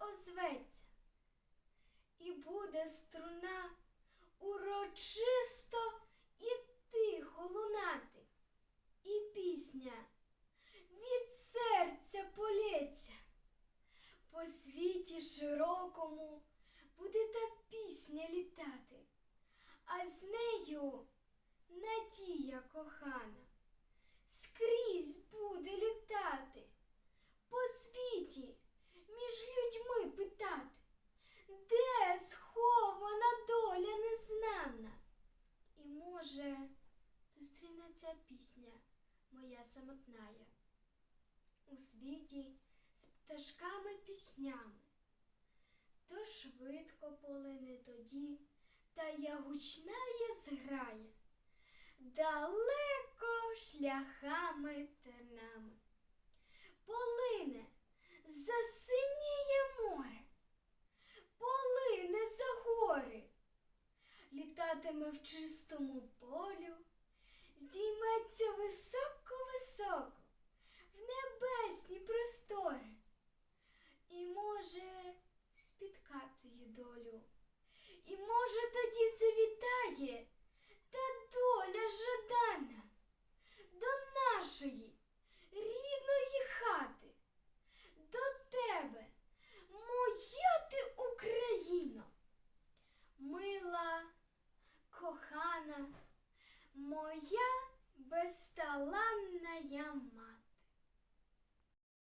озветься, і буде струна урочисто і тихо лунати, і пісня від серця полється. По світі широкому буде та пісня літати, а з нею надія кохана може зустрінеться пісня моя самотная у світі з пташками піснями. То швидко полине тоді, та я гучна є зграє, далеко шляхами тернами. Літатиме в чистому полю, здійметься високо-високо в небесні простори. І може моя безталанна мати.